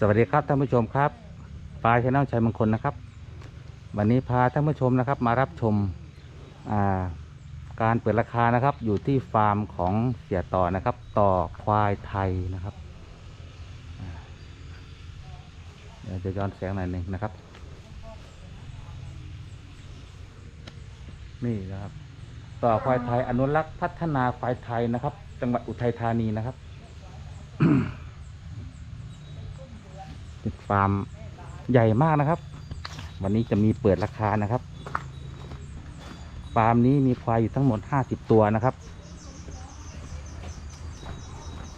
สวัสดีครับท่านผู้ชมครับปลายชแนลชัยมงคลนะครับ วันนี้พาท่านผู้ชมนะครับ มารับชมาการเปิดราคานะครับ อยู่ที่ฟาร์มของเสียต่อนะครับ ต่อควายไทยนะครับเดี๋ยวจะย้อนแสงหน่อยหนึ่งนะครับ นี่นะครับ ต่อควายไทยอนุรักษ์พัฒนาควายไทยนะครับ จังหวัดอุทัยธานีนะครับ ฟาร์มใหญ่มากนะครับ วันนี้จะมีเปิดราคานะครับ ฟาร์มนี้มีควายอยู่ทั้งหมด 50 ตัวนะครับ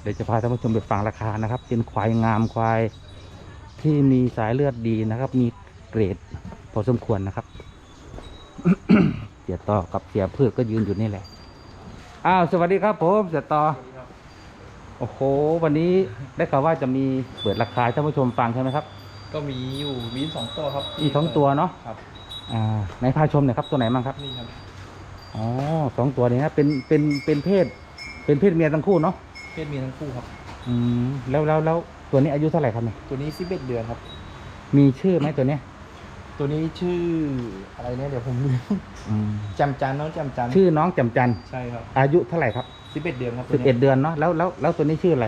เดี๋ยวจะพาท่านผู้ชมไปฟังราคานะครับ เป็นควายงามควายที่มีสายเลือดดีนะครับ มีเกรดพอสมควรนะครับเสียต่อกับเสียพืชก็ยืนอยู่นี่แหละ อ้าว สวัสดีครับผมเสียต่อ โอ้โห วันนี้ได้ข่าวว่าจะมีเปิดราคาให้ท่านผู้ชมฟังใช่ไหมครับ ก็มีอยู่มีสองตัวครับมีสองตัวเนาะครับอ่าในพาชมหน่อยครับตัวไหนบ้างครับนี่ครับอ๋อสองตัวนี้นะเป็นเป็นเป็นเพศ เป็นเพศเมียทั้งคู่เนาะเพศเมียทั้งคู่ครับ อืมแล้วแล้วแล้วตัวนี้อายุเท่าไหร่ครับเนี่ยตัวนี้สิบเอ็ดเดือนครับ มีชื่อไหมตัวเนี้ย ตัวนี้ชื่ออะไรเนี่ยเดี๋ยวผมลืมอืมจำจันน้องจำจันชื่อน้องจำจันใช่ครับอายุเท่าไหร่ครับสิบเอ็ดเดือนครับสิบเอ็ดเดือนเนาะแล้วแล้วแล้วตัวนี้ชื่ออะไร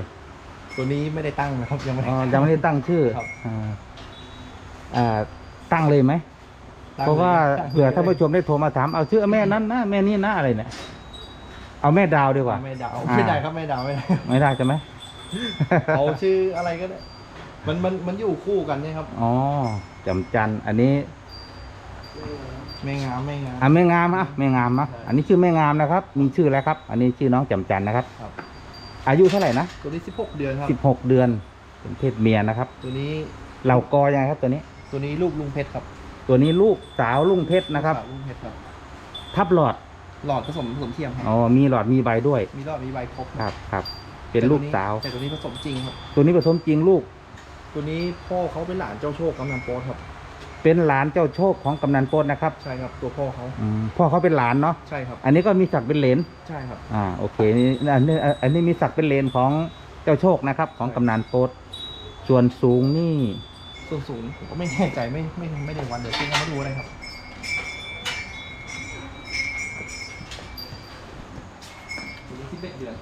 ตัวนี้ไม่ได้ตั้งนะครับยังไม่อ๋อได้ยังไม่ได้ตั้งชื่อครับ อ่าอ่าตั้งเลยไหม ตั้งเพราะว่าตั้งเผื่อท่านผู้ชมได้โทรมาถามเอาชื่อแม่นั้นนะแม่นี้นะอะไรเนี่ยเอาแม่ดาวดีกว่า ไม่ดาวอ่า ไม่ได้ครับไม่ดาวไม่ได้ไม่ได้ใช่ไหม เอาชื่ออะไรก็ได้มันมันมันอยู่คู่กันเนี่ยครับ อ๋อ จำจันอันนี้ไม่งามไม่งาม อะแม่งามอะแม่งามอะใช่อันนี้ชื่อแม่งามนะครับ มีชื่อแล้วครับ อันนี้ชื่อน้องจำจันนะครับ ครับ อายุเท่าไหร่นะตัวนี้สิบหกเดือนครับ สิบหกเดือนเป็นเพศเมียนะครับ ตัวนี้เหล่ากอยังไงครับตัวนี้ ตัวนี้ลูกลุงเพชรครับตัวนี้ลูกสาวลุงเพชรนะครับ ลูกลุงเพชรครับ ทับหลอดหลอดผสมผสมเทียมครับ อ๋อมีหลอดมีใบด้วยมีหลอดมีใบครบครับครับ เป็นลูกสาว แต่ตัวนี้ผสมจริงครับ ตัวนี้ผสมจริงลูก ตัวนี้พ่อเขาเป็นหลานเจ้าโชคกำนันโป๊ตครับ เป็นหลานเจ้าโชคของกำนันโปนนะครับใช่ครับ ตัวพ่อเขาอืมพ่อเขาเป็นหลานเนาะใช่ครับ อันนี้ก็มีศักดิ์เป็นเหลนใช่ครับ อ่าโอเคนี่อันนี้อันนี้มีศักดิ์เป็นเลนของเจ้าโชคนะครับ ของกำนันโปดส่วนสูงนี่ ส่วนสูงผมก็ไม่แน่ใจไม่ไม่ไม่ได้วันเดี๋ยวซึ่งเขามาดูเลยครับตัวนี้ที่เบ็ดเดือน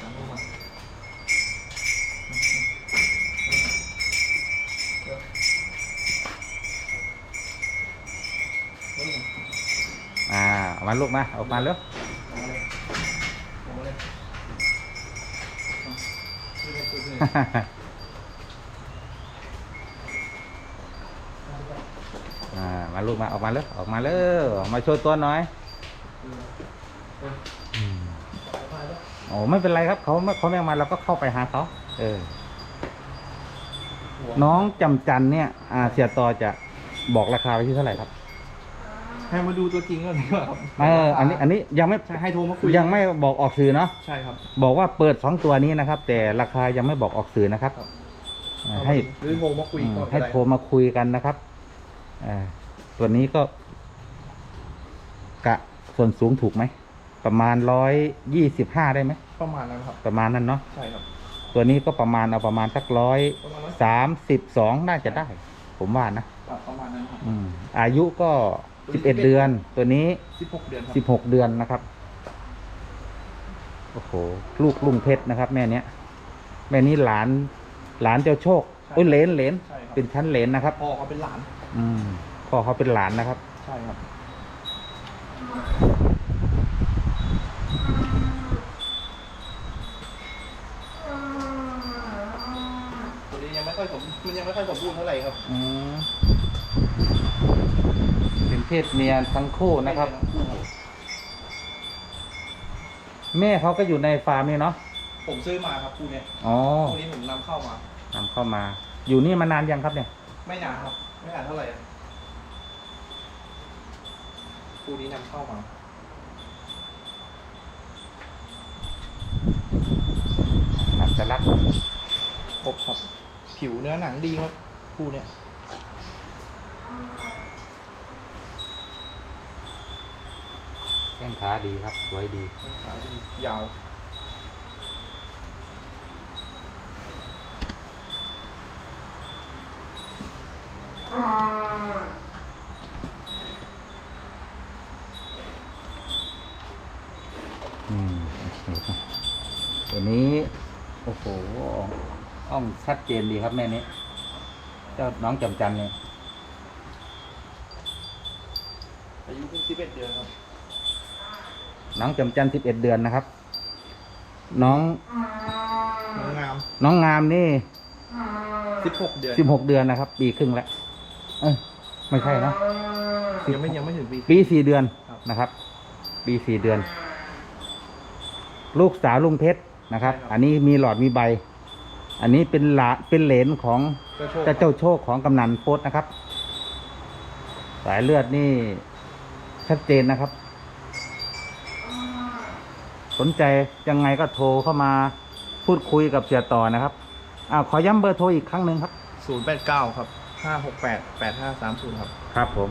เอาเลย อ่าเอามาลูกมาออกมาเร็วเอาเลยเอาเลยช่วยกันช่วยกันอ่ามาลูกมาออกมาเร็วออกมาเร็วออกมาโชว์ตัวหน่อยโอ้ไม่เป็นไรครับเขาเขาไม่งมาเราก็เข้าไปหาเขาเออ น้องจำจันเนี่ยอ่าเสียต่อจะบอกราคาไปที่เท่าไหร่ครับ ให้มาดูตัวจริงก่อนดีกว่าครับเอออันนี้อันนี้ยังไม่ใช่ให้โทรมาคุยยังไม่บอกออกสื่อเนาะใช่ครับ บอกว่าเปิดสองตัวนี้นะครับ แต่ราคายังไม่บอกออกสื่อนะครับครับอ่าให้ หรือโทรมาคุยก่อนให้ก็ได้โทรมาคุยกันนะครับอ่าตัวนี้ก็ กะส่วนสูงถูกไหม ประมาณร้อยยี่สิบห้าได้ไหม ประมาณนั้นครับ ประมาณนั้นเนาะ ใช่ครับ ตัวนี้ก็ประมาณเอาประมาณสักร้อยประมาณนั้นสามสิบสองน่าจะได้ ผมว่านะ ประมาณนั้นครับ อืมอายุก็ สิบเอ็ดเดือน ตัวนี้สิบหกเดือนครับสิบหกเดือนนะครับ โอ้โห ลูกลุงเพชรนะครับ แม่เนี้ย แม่นี้หลาน หลานเจ้าโชคเอ้ยเหลนเหลนใช่ครับเป็นชั้นเหลนนะครับ พ่อเขาเป็นหลานอืมพ่อเขาเป็นหลานนะครับ ใช่ครับ ตัวนี้ยังไม่ค่อยสมมันยังไม่ค่อยสมบูรณ์เท่าไหร่ครับ อืม เป็นเพศเมียทั้งคู่นะครับ แม่เขาก็อยู่ในฟาร์มนี่เนาะผมซื้อมาครับคู่เนี้ยอ๋อคู่นี้ผมนำเข้ามานำเข้ามา อยู่นี่มานานยังครับเนี่ย ไม่นานครับ ไม่นานเท่าไหร่อะคู่นี้นำเข้ามาอัตลักษณ์ครบครับ ผิวเนื้อหนังดีครับคู่เนี้ย ค้าดีครับ สวยดีายาว อืมเคครัตัวนี้ โอ้โหอ่องชัดเจนดีครับแม่นี้ เจ้าน้องจำจำเนี่ยอายุเพิ่งสิบเอ็ดเดือนครับ น้องจำจันสิบเอ็ดเดือนนะครับ น้องน้องงามน้องงามนี่สิบหกเดือนสิบหกเดือนนะครับ ปีครึ่งแล้วเอ้ยไม่ใช่เนอะยังไม่ยังไม่ถึงปี ปีสี่เดือนครับนะครับ ปีสี่เดือน ลูกสาวลุงเพชรนะครับใช่ครับ อันนี้มีหลอดมีใบ อันนี้เป็นหลาเป็นเหลนของเจ้าโชคเจ้าเจ้าโชคของกำนันโพสนะครับ สายเลือดนี่ชัดเจนนะครับ สนใจยังไงก็โทรเข้ามาพูดคุยกับเสียต่อนะครับอ้าวขอย้ำเบอร์โทรอีกครั้งหนึ่งครับ ศูนย์แปดเก้าครับห้าหกแปดแปดห้าสามศูนย์ครับ ครับผม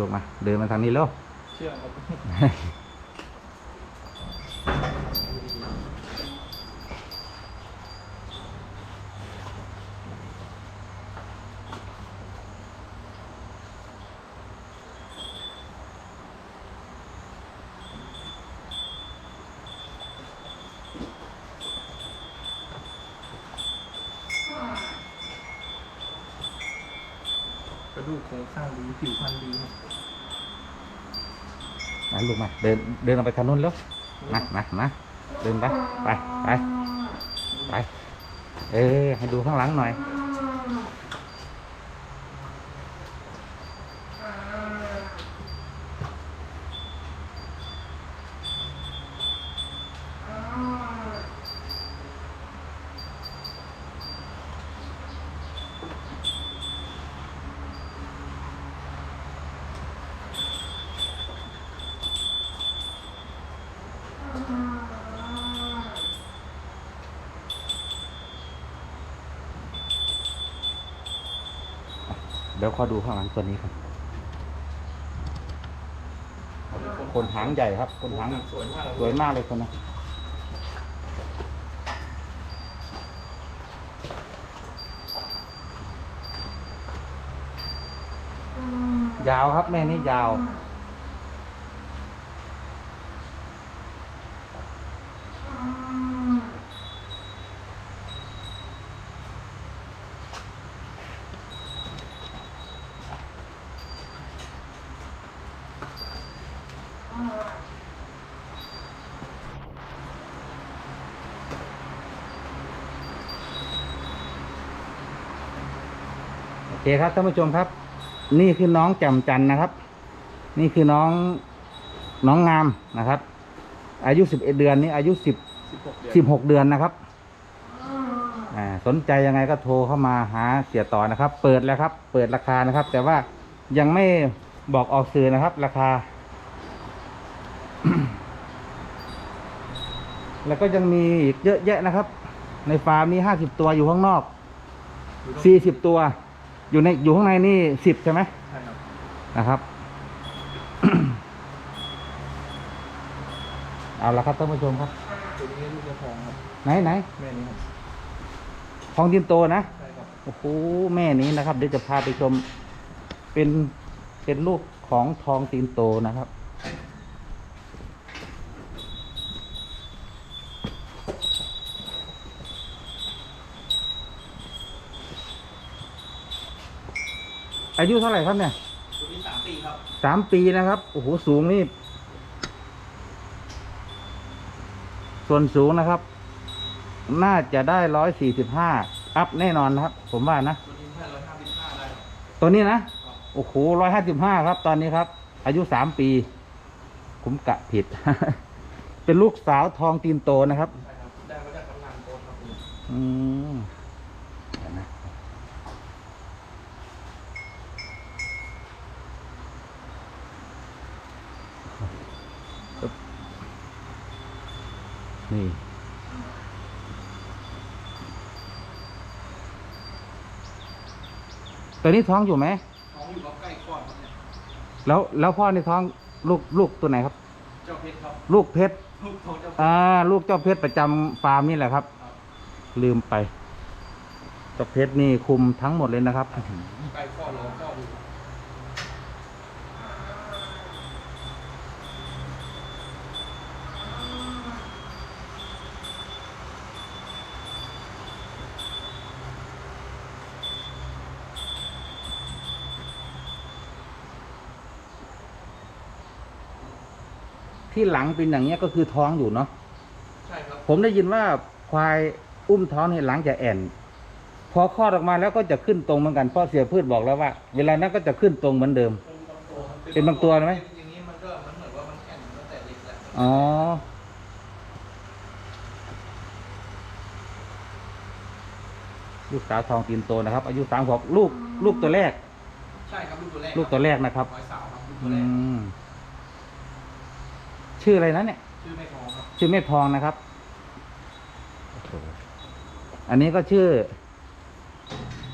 ลูกมา เดินมาทางนี้แล้ว เชื่อครับ ระดูกโครงสร้างดีผิวพรรณดีครับมาลูกมาเดินเดินออกไปทางนู้นแล้วมามามาเดินไปไปไปไปเออให้ดูข้างหลังหน่อย ดี๋ยวขอดูข้างหลังตัวนี้ครับคนหางใหญ่ครับ คนหางสวยมากสวยมากเลยคนนะยาวครับแม่นี่ยาว โอเคครับท่านผู้ชมครับ นี่คือน้องแจ่มจันทร์นะครับ นี่คือน้องน้องงามนะครับ อายุสิบเอ็ดเดือนนี่อายุสิบสิบหกเดือนสิบหกเดือนนะครับอ่าสนใจยังไงก็โทรเข้ามาหาเสียต่อนะครับ เปิดแล้วครับ เปิดราคานะครับ แต่ว่ายังไม่บอกออกสื่อนะครับ ราคา แล้วก็ยังมีอีกเยอะแยะนะครับ ในฟาร์มนี้ห้าสิบตัวอยู่ข้างนอกสี่สิบตัว อยู่ในอยู่ข้างในนี่สิบใช่ไหมใช่ครับนะครับ เอาละครับท่านผู้ชมครับตัวนี้ลูกจะทองครับไหนไหนแม่นี้ครับทองจินโตนะใช่ครับโอ้โหแม่นี้นะครับเดี๋ยวจะพาไปชมเป็นเป็นลูกของทองตีนโตนะครับ อายุเท่าไหร่ครับเนี่ยตัวนี้สามปีครับสามปีนะครับ โอ้โห สูงนี่ ส่วนสูงนะครับ น่าจะได้ร้อยสี่สิบห้าอัพแน่นอนนะครับ ผมว่านะ ตัวนี้แค่ร้อยห้าสิบห้าได้ครับตัวนี้นะครับโอ้โหร้อยห้าสิบห้าครับ ตอนนี้ครับ อายุสามปี ผมกะผิด เป็นลูกสาวทองตีนโตนะครับ ใช่ครับได้มาจากกำนันโพสครับผมอืมเดี๋ยวนะอึ๊บ นี่ ตัวนี้ท้องอยู่ไหม ท้องอยู่กับใกล้คลอดครับเนี่ยแล้วแล้วพ่อในท้องลูกลูกตัวไหนครับตเจ้าเพชรครับลูกเพชรลูกทองเจ้าเพชร อ่าลูกเจ้าเพชรประจำฟาร์มนี่แหละครับ ครับ ลืมไปเจ้าเพชรนี่คุมทั้งหมดเลยนะครับไก่ข้อร้องข้อดู ที่หลังเป็นอย่างเงี้ยก็คือท้องอยู่เนาะใช่ครับผมได้ยินว่าควายอุ้มท้องเนี่ยหลังจะแอนพอคลอดออกมาแล้วก็จะขึ้นตรงเหมือนกันเพ่อเสียพืชบอกแล้วว่า เวลานั้นก็จะขึ้นตรงเหมือนเดิม เป็นบางตัวไหมอย่างนี้มันก็มันเหมือนว่ามันแข็งตั้งแต่เด็กแล้วอ๋อลูกสาวทองตีนโตนะครับ อายุสามขวบลูกลูกตัวแรก ใช่ครับลูกตัวแรกลูกตัวแรกนะครับควายสาวครับลูกตัอืวแรกม ชื่ออะไรนะเนี่ย ชื่อไม่ทองครับชื่อแม่ทองนะครับ อันนี้ก็ชื่อ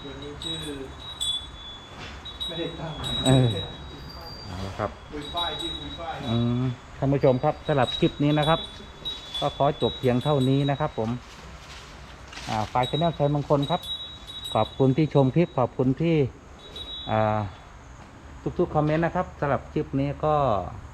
ตัวนี้ชื่อ ไม่ได้ตั้งเออเอาละครับคุยฝ้ายชื่อคุยฝ้ายอืมท่านผู้ชมครับสำหรับคลิปนี้นะครับ ก็ขอจบเพียงเท่านี้นะครับ ผม อ่าฝ่ายชแนลชัยมงคลครับ ขอบคุณที่ชมคลิปขอบคุณที่ อ่า ทุกๆคอมเมนต์นะครับสำหรับคลิปนี้ก็